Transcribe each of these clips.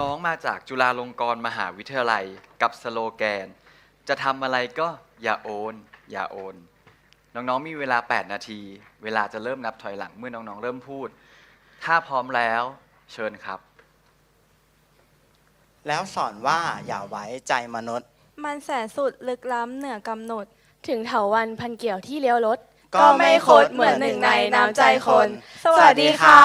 น้องๆมาจากจุฬาลงกรณ์มหาวิทยาลัยกับสโลแกน จะทำอะไรก็อย่าโอน อย่าโอน น้องๆมีเวลา 8 นาที เวลาจะเริ่มนับถอยหลังเมื่อน้องๆเริ่มพูด ถ้าพร้อมแล้วเชิญครับ แล้วสอนว่าอย่าไว้ใจมนุษย์ มันแสนสุดลึกล้ำเหนือกำหนด ถึงเถาวันพันเกี่ยวที่เลี้ยวรถ ก็ไม่คดเหมือนหนึ่งในน้ำใจคน สวัสดีค่ะ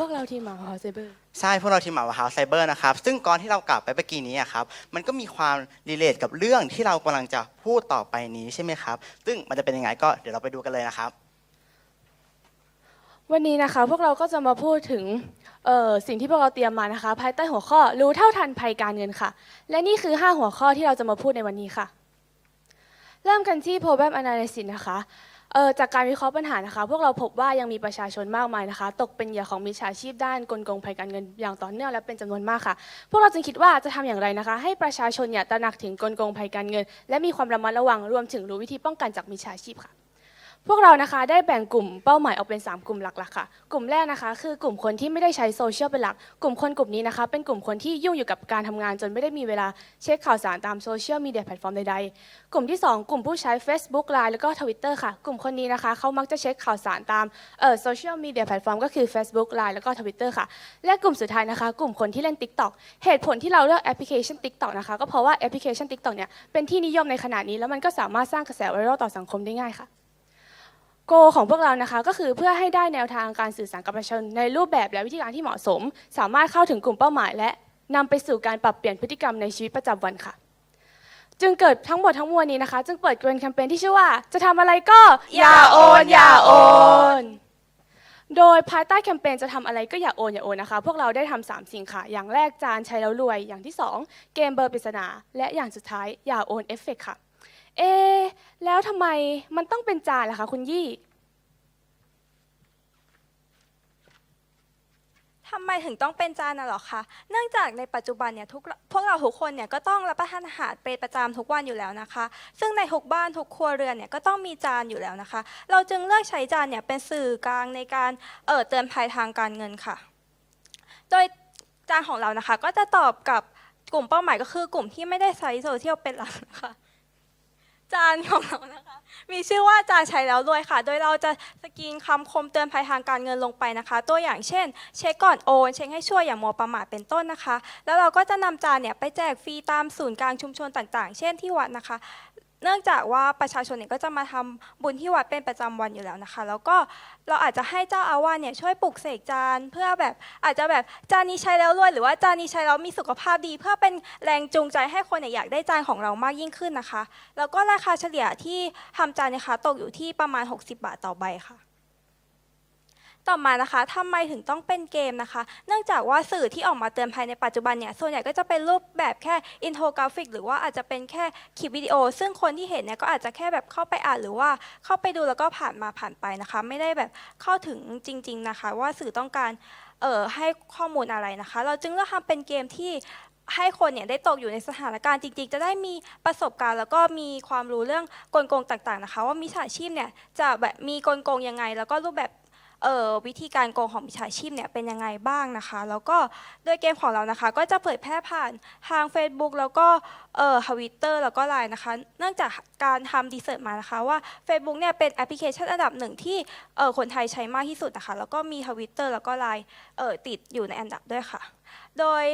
พวกเราทีมหมาฮอเซเบอร์ ใช่ พวกเราทีมหมาวาฮาไซเบอร์นะครับ ซึ่งก่อนที่เรากลับไปเมื่อกี้นี้อะครับ มันก็มีความรีเลทกับเรื่องที่เรากำลังจะพูดต่อไปนี้ใช่ไหมครับ ซึ่งมันจะเป็นยังไงก็เดี๋ยวเราไปดูกันเลยนะครับ วันนี้นะคะพวกเราก็จะมาพูดถึงเอ่อสิ่งที่พวกเราเตรียมมานะคะ ภายใต้หัวข้อรู้เท่าทันภัยการเงินค่ะ และนี่คือ 5 หัวข้อที่เราจะมาพูดในวันนี้ค่ะ เริ่มกันที่ problem analysis นะคะ เออจากการวิเคราะห์ปัญหานะคะ พวกเราพบว่ายังมีประชาชนมากมายนะคะ ตกเป็นเหยื่อของมิจฉาชีพด้านกลโกงภัยการเงินอย่างต่อเนื่องและเป็นจำนวนมากค่ะ พวกเราจึงคิดว่าจะทำอย่างไรนะคะ ให้ประชาชนเนี่ยตระหนักถึงกลโกงภัยการเงิน และมีความระมัดระวังรวมถึงรู้วิธีป้องกันจากมิจฉาชีพค่ะ พวกเรานะคะได้แบ่งกลุ่มเป้าหมายออกเป็น 3 กลุ่มหลักๆค่ะ กลุ่มแรกนะคะ คือกลุ่มคนที่ไม่ได้ใช้โซเชียลเป็นหลัก กลุ่มคนกลุ่มนี้นะคะ เป็นกลุ่มคนที่ยุ่งอยู่กับการทำงานจนไม่ได้มีเวลาเช็คข่าวสารตามโซเชียลมีเดียแพลตฟอร์มใดๆ กลุ่มที่ 2 กลุ่มผู้ใช้ Facebook Line แล้วก็ Twitter ค่ะ กลุ่มคนนี้นะคะเขามักจะเช็คข่าวสารตามเอ่อโซเชียลมีเดียแพลตฟอร์มก็คือ Facebook Line แล้วก็ Twitter ค่ะ และกลุ่มสุดท้ายนะคะ กลุ่มคนที่เล่น TikTok เหตุผลที่เราเลือกแอปพลิเคชัน TikTok นะคะก็เพราะว่าแอปพลิเคชัน TikTok เนี่ยเป็นที่นิยมในขณะนี้แล้วมันก็สามารถสร้างกระแสไวรัลต่อสังคมได้ง่ายค่ะ โกของพวกเรานะคะ ก็คือเพื่อให้ได้แนวทางการสื่อสารกับประชาชนในรูปแบบและวิธีการที่เหมาะสม สามารถเข้าถึงกลุ่มเป้าหมาย และนำไปสู่การปรับเปลี่ยนพฤติกรรมในชีวิตประจำวันค่ะ จึงเกิดทั้งหมดทั้งมวลนี้นะคะ จึงเปิดเป็นแคมเปญที่ชื่อว่า จะทำอะไรก็อย่าโอนอย่าโอนโดยภายใต้แคมเปญจะทำอะไรก็อย่าโอนอย่าโอนนะคะ พวกเราได้ทำสามสิ่งค่ะ อย่างแรกจานใช้แล้วรวย อย่างที่สองเกมเบอร์ปริศนา และอย่างสุดท้ายอย่าโอนเอฟเฟกต์ค่ะ เอ แล้วทำไมมันต้องเป็นจานล่ะคะคุณยี่ ทำไมถึงต้องเป็นจานน่ะหรอคะ เนื่องจากในปัจจุบันเนี่ยทุกพวกเราทุกคนเนี่ยก็ต้องรับประทานอาหารเป็นประจำทุกวันอยู่แล้วนะคะ ซึ่งในทุกบ้านทุกครัวเรือนเนี่ยก็ต้องมีจานอยู่แล้วนะคะ เราจึงเลือกใช้จานเนี่ยเป็นสื่อกลางในการเอ่อเตือนภัยทางการเงินค่ะ โดยจานของเรานะคะก็จะตอบกับกลุ่มเป้าหมายก็คือกลุ่มที่ไม่ได้ใช้โซเชียลเป็นหลักนะคะ จานของเรานะคะ มีชื่อว่าจานใช้แล้วรวยค่ะ โดยเราจะสกรีนคำคมเตือนภัยทางการเงินลงไปนะคะ ตัวอย่างเช่น เช็คก่อนโอนเช็คให้ช่วยอย่ามัวประมาทเป็นต้นนะคะ แล้วเราก็จะนำจานเนี่ยไปแจกฟรีตามศูนย์กลางชุมชนต่างๆ เช่นที่วัดนะคะ เนื่องจากว่าประชาชนเนี่ยก็จะมาทำบุญที่วัดเป็นประจำวันอยู่แล้วนะคะ แล้วก็เราอาจจะให้เจ้าอาวาสเนี่ยช่วยปลุกเสกจานเพื่อแบบอาจจะแบบจานนี้ใช้แล้วรวยหรือว่าจานนี้ใช้แล้วมีสุขภาพดี เพื่อเป็นแรงจูงใจให้คนเนี่ยอยากได้จานของเรามากยิ่งขึ้นนะคะ แล้วก็ราคาเฉลี่ยที่ทำจานเนี่ยคะตกอยู่ที่ประมาณ 60 บาทต่อใบค่ะ ต่อมานะคะทำไมถึงต้องเป็นเกมนะคะ เนื่องจากว่าสื่อที่ออกมาเตือนภัยในปัจจุบันเนี่ยส่วนใหญ่ก็จะเป็นรูปแบบแค่อินโทรกราฟิก หรือว่าอาจจะเป็นแค่คลิปวิดีโอ ซึ่งคนที่เห็นเนี่ยก็อาจจะแค่แบบเข้าไปอ่านหรือว่าเข้าไปดูแล้วก็ผ่านมาผ่านไปนะคะ ไม่ได้แบบเข้าถึงจริง ๆนะคะ ว่าสื่อต้องการเอ่อให้ข้อมูลอะไรนะคะ เราจึงเลือกทำเป็นเกมที่ให้คนเนี่ยได้ตกอยู่ในสถานการณ์จริงๆ จะได้มีประสบการณ์ แล้วก็มีความรู้เรื่องกลโกงต่างๆนะคะ ว่ามิจฉาชีพเนี่ยจะแบบมีกลโกงยังไง แล้วก็รูปแบบ เอ่อวิธีการโกงของมิจฉาชีพเนี่ยเป็นยังไงบ้างนะคะ แล้วก็โดยเกมของเรานะคะ ก็จะเผยแพร่ผ่านทาง Facebook แล้วก็เอ่อทวิตเตอร์แล้วก็ไลน์นะคะ เนื่องจากการทำดีเซิร์ตมานะคะว่า Facebook เนี่ยเป็นแอปพลิเคชันอันดับหนึ่งที่เอ่อคนไทยใช้มากที่สุดนะคะ แล้วก็มีทวิตเตอร์แล้วก็ไลน์เอ่อติดอยู่ในอันดับด้วยค่ะ โดย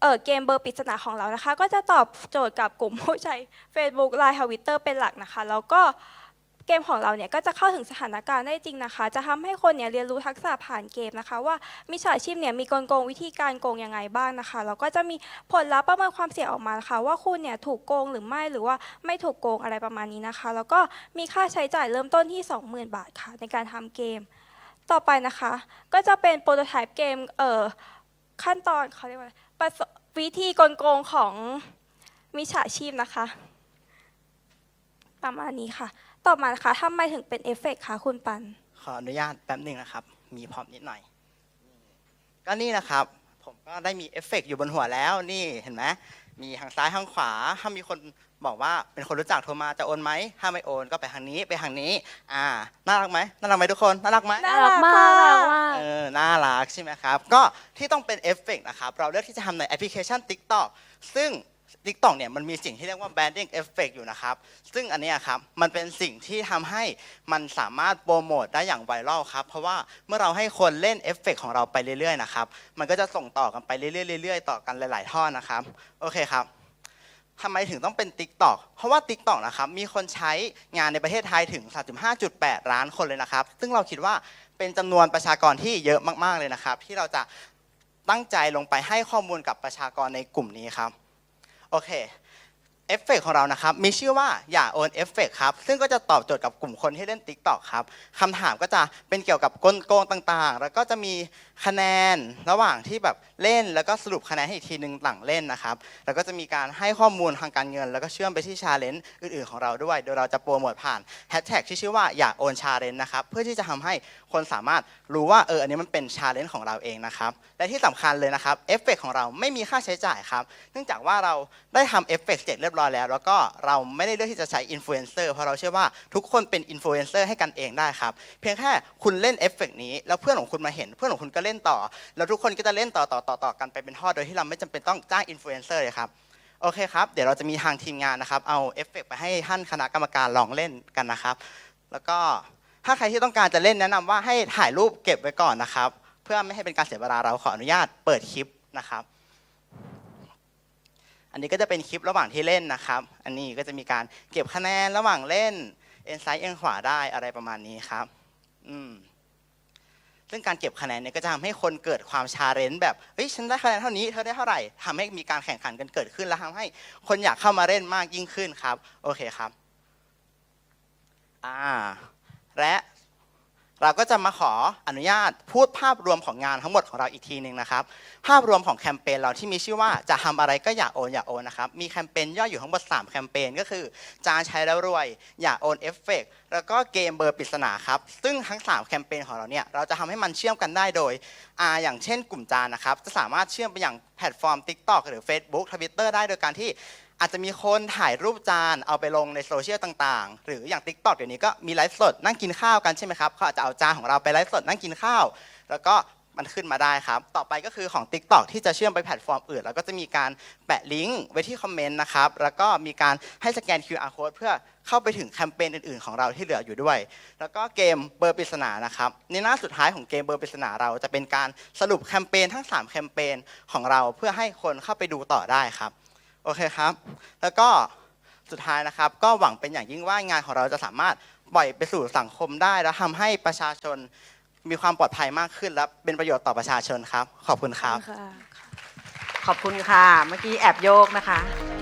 เเกมเบอร์ปริศนาของเรานะคะ ก็จะตอบโจทย์กับกลุ่มผู้ใช้ Facebook ไลน์ทวิตเตอร์เป็นหลักนะคะ แล้วก็ เกมของเราเนี่ยก็จะเข้าถึงสถานการณ์ได้จริงนะคะ จะทำให้คนเนี่ยเรียนรู้ทักษะผ่านเกมนะคะ ว่ามิจฉาชีพเนี่ยมีกลโกงวิธีการโกงยังไงบ้างนะคะแล้วก็จะมีผลลัพธ์ประเมินความเสี่ยงออกมานะคะ ว่าคุณเนี่ยถูกโกงหรือไม่หรือว่าไม่ถูกโกงอะไรประมาณนี้นะคะ แล้วก็มีค่าใช้จ่ายเริ่มต้นที่ 20,000 บาทค่ะ ในการทำเกม ต่อไปนะคะ ก็จะเป็นโปรโตไทป์เกมเอ่อขั้นตอนเขาเรียกว่าวิธีกลโกงของมิจฉาชีพนะคะ ประมาณนี้ค่ะ ต่อมานะคะทำไมถึงเป็นเอฟเฟกต์คะคุณปัน ขออนุญาตแป๊บหนึ่งนะครับ มีพร้อมนิดหน่อย ก็นี่นะครับ ผมก็ได้มีเอฟเฟกต์อยู่บนหัวแล้วนี่เห็นไหมมีทางซ้ายทางขวา ถ้ามีคนบอกว่าเป็นคนรู้จักโทรมาจะโอนไหม ถ้าไม่โอนก็ไปทางนี้ไปทางนี้ อ่า น่ารักไหมน่ารักไหมทุกคน น่ารักไหม น่าน่ารักมากน่ารักมาก เออ น่ารักกใช่ไหมครับ ก็ที่ต้องเป็นเอฟเฟกต์นะครับ เราเลือกที่จะทำในแอปพลิเคชัน TikTok ซึ่ง TikTok เนี่ยมันมีสิ่งที่เรียกว่า branding effect อยู่นะครับ ซึ่งอันนี้ครับมันเป็นสิ่งที่ทำให้มันสามารถโปรโมทได้อย่างไวรัลครับ เพราะว่าเมื่อเราให้คนเล่นเอฟเฟกต์ของเราไปเรื่อยๆนะครับ มันก็จะส่งต่อกันไปเรื่อยๆเรื่อยๆต่อกันหลาย ๆท่อนะครับ โอเคครับทำไมถึงต้องเป็น TikTok เพราะว่า TikTok นะครับมีคนใช้งานในประเทศไทยถึง 35.8 ล้านคนเลยนะครับ ซึ่งเราคิดว่าเป็นจำนวนประชากรที่เยอะมากๆเลยนะครับ ที่เราจะตั้งใจลงไปให้ข้อมูลกับประชากรในกลุ่มนี้ครับ โอ เอฟเฟกของเรานะครับ มีชื่อว่าอย่าโอนเอฟเฟกครับ ซึ่งก็จะตอบโจทย์กับกลุ่มคนที่เล่น TikTok ครับคำถามก็จะเป็นเกี่ยวกับกลโกงต่างๆ แล้วก็จะมีคะแนนระหว่างที่แบบเล่น แล้วก็สรุปคะแนนให้อีกทีหนึ่งหลังเล่นนะครับ แล้วก็จะมีการให้ข้อมูลทางการเงิน แล้วก็เชื่อมไปที่ชาเลนจ์อื่นๆของเราด้วย โดยเราจะโปรโมทผ่านแฮชแท็กที่ชื่อว่าอย่าโอนชาเลนจ์นะครับ เพื่อที่จะทำให้คนสามารถรู้ว่าเอออันนี้มันเป็นชาเลนจ์ของเราเองนะครับ และที่สำคัญเลยนะครับเอฟเฟกของเราไม่มีค่าใช้จ่ายครับ เนื่องจากว่าเราได้ทำเอฟเฟกเสร็จเรียบร้อยแล้ว แล้วก็เราไม่ได้เลือกที่จะใช้อินฟลูเอนเซอร์เพราะเราเชื่อว่าทุกคนเป็นอินฟลูเอนเซอร์ให้กันเองได้ครับ เพียงแค่คุณเล่นเอฟเฟกนี้ แล้วเพื่อนของคุณมาเห็น เพื่อนของคุณก็เล่นต่อ แล้วทุกคนก็จะเล่นต่อต่อต่อต่อกันไปเป็นทอดโดยที่เราไม่จำเป็นต้องจ้างอินฟลูเอนเซอร์เลยครับโอเคครับ เดี๋ยวเราจะมีทางทีมงานนะครับ เอาเอฟเฟกไปให้ท่านคณะกรรมการลองเล่นกันนะครับ แล้วก็ถ้าใครที่ต้องการจะเล่นแนะนำว่าให้ถ่ายรูปเก็บไว้ก่อนนะครับ เพื่อไม่ให้เป็นการเสียเวลาเราขออนุญาตเปิดคลิปนะครับ อันนี้ก็จะเป็นคลิประหว่างที่เล่นนะครับ อันนี้ก็จะมีการเก็บคะแนนระหว่างเล่น เอ็นซ้ายเอ็นขวาได้อะไรประมาณนี้ครับ อืมซึ่งการเก็บคะแนนเนี่ยก็จะทำให้คนเกิดความชาเลนจ์แบบเฮ้ยฉันได้คะแนนเท่านี้เธอได้เท่าไหร่ทำให้มีการแข่งขันกันเกิดขึ้น และทำให้คนอยากเข้ามาเล่นมากยิ่งขึ้นครับ โอเคครับ อ่า และ เราก็จะมาขออนุญาตพูดภาพรวมของงานทั้งหมดของเราอีกทีหนึ่งนะครับ ภาพรวมของแคมเปญเราที่มีชื่อว่าจะทำอะไรก็อย่าโอนอย่าโอนนะครับ มีแคมเปญย่อยอยู่ทั้งหมด 3 แคมเปญก็คือ จานใช้แล้วรวย อย่าโอนเอฟเฟกแล้วก็เกมเบอร์ปริศนาครับ ซึ่งทั้ง 3 แคมเปญของเราเนี่ยเราจะทำให้มันเชื่อมกันได้โดยอาอย่างเช่นกลุ่มจานนะครับจะสามารถเชื่อมไปอย่างแพลตฟอร์ม TikTok หรือ Facebook Twitter ได้โดยการที่ อาจจะมีคนถ่ายรูปจานเอาไปลงในโซเชียลต่างๆ หรืออย่าง t ิ k t o k เดี๋ยวนี้ก็มีไลฟ์สดนั่งกินข้าวกันใช่ไหมครับเขาอาจจะเอาจานของเราไปไลฟ์สดนั่งกินข้าว แล้วก็มันขึ้นมาได้ครับ ต่อไปก็คือของ TikTok ที่จะเชื่อมไปแพลตฟอร์มอื่น แล้วก็จะมีการแปะลิงก์ไว้ที่คอมเมนต์นะครับ แล้วก็มีการให้สแกน QR code เพื่อเข้าไปถึงแคมเปญอื่นๆ ของเราที่เหลืออยู่ด้วย แล้วก็เกมเบอร์ปริศนานะครับ ในหน้าสุดท้ายของเกมเบอร์ปริศนาเราจะเป็นการสรุปแคมเปญทั้ง 3 แคมเปญของเราเพื่อให้คนเข้าไปดูต่อได้ครับ โอเคครับ แล้วก็สุดท้ายนะครับ ก็หวังเป็นอย่างยิ่งว่างานของเราจะสามารถปล่อยไปสู่สังคมได้และทำให้ประชาชนมีความปลอดภัยมากขึ้น และเป็นประโยชน์ต่อประชาชนครับ ขอบคุณครับ ขอบคุณค่ะ เมื่อกี้แอบโยกนะคะ